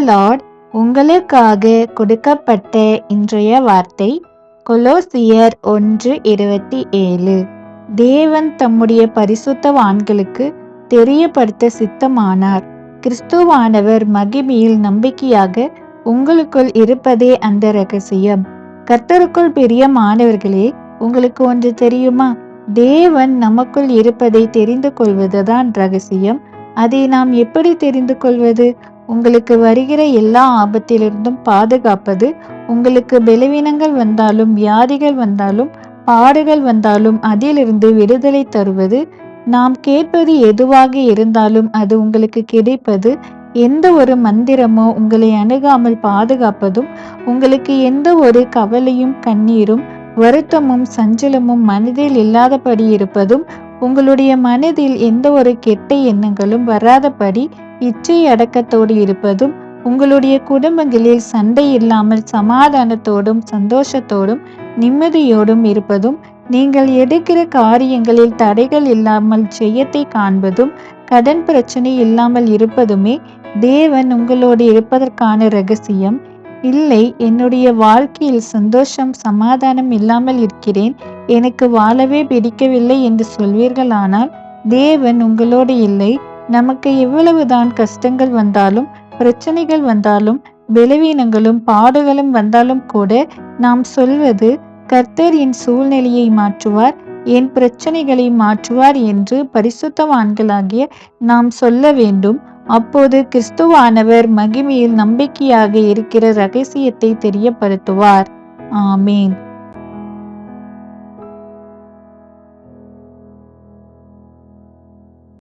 Lord உங்களுக்காக கொடுக்கப்பட்ட இன்றைய வார்த்தை கொலோசியர் ஒன்று இருபத்தி ஏழு. தேவன் தம்முடைய பரிசுத்தவான்களுக்கு தெரியப்படுத்த சித்தமானார். கிறிஸ்துவானவர் மகிமையில் நம்பிக்கையாக உங்களுக்குள் இருப்பதே அந்த ரகசியம். கர்த்தருக்குள் பெரிய மாணவர்களே உங்களுக்கு ஒன்று தெரியுமா? தேவன் நமக்குள் இருப்பதை தெரிந்து கொள்வதுதான் ரகசியம். அதை நாம் எப்படி தெரிந்து கொள்வது? உங்களுக்கு வருகிற எல்லா ஆபத்திலிருந்தும் பாதுகாப்பது. உங்களுக்கு பலவீனங்கள் வந்தாலும் வியாதிகள் வந்தாலும் பாடுகள் வந்தாலும் அதிலிருந்து விடுதலை தருவது. நாம் கேட்பது எதுவாக இருந்தாலும் அது உங்களுக்கு கிடைப்பது. எந்த ஒரு மந்திரமோ உங்களை அணுகாமல் பாதுகாப்பதும் உங்களுக்கு எந்த ஒரு கவலையும் கண்ணீரும் வருத்தமும் சஞ்சலமும் மனதில் இல்லாதபடி இருப்பதும் உங்களுடைய மனதில் எந்த ஒரு கெட்ட எண்ணங்களும் வராதபடி இச்சை அடக்கத்தோடு இருப்பதும் உங்களுடைய குடும்பங்களில் சண்டை இல்லாமல் சமாதானத்தோடும் சந்தோஷத்தோடும் நிம்மதியோடும் இருப்பதும் நீங்கள் எடுக்கிற காரியங்களில் தடைகள் இல்லாமல் ஜெயத்தை காண்பதும் கடன் பிரச்சனை இல்லாமல் இருப்பதுமே தேவன் உங்களோடு இருப்பதற்கான ரகசியம். இல்லை என்னுடைய வாழ்க்கையில் சந்தோஷம் சமாதானம் இல்லாமல் இருக்கிறேன். எனக்கு வாழவே பிடிக்கவில்லை என்று சொல்வீர்களானால் தேவன் உங்களோடு இல்லை. நமக்கு எவ்வளவுதான் கஷ்டங்கள் வந்தாலும் பிரச்சனைகள் வந்தாலும் பலவீனங்களும் பாடுகளும் வந்தாலும் கூட நாம் சொல்வது கர்த்தர் என் சூழ்நிலையை மாற்றுவார் என் பிரச்சனைகளை மாற்றுவார் என்று பரிசுத்தவான்களாகிய நாம் சொல்ல வேண்டும். அப்போது கிறிஸ்துவானவர் மகிமையில் நம்பிக்கையாக இருக்கிற ரகசியத்தை தெரியப்படுத்துவார். ஆமீன்.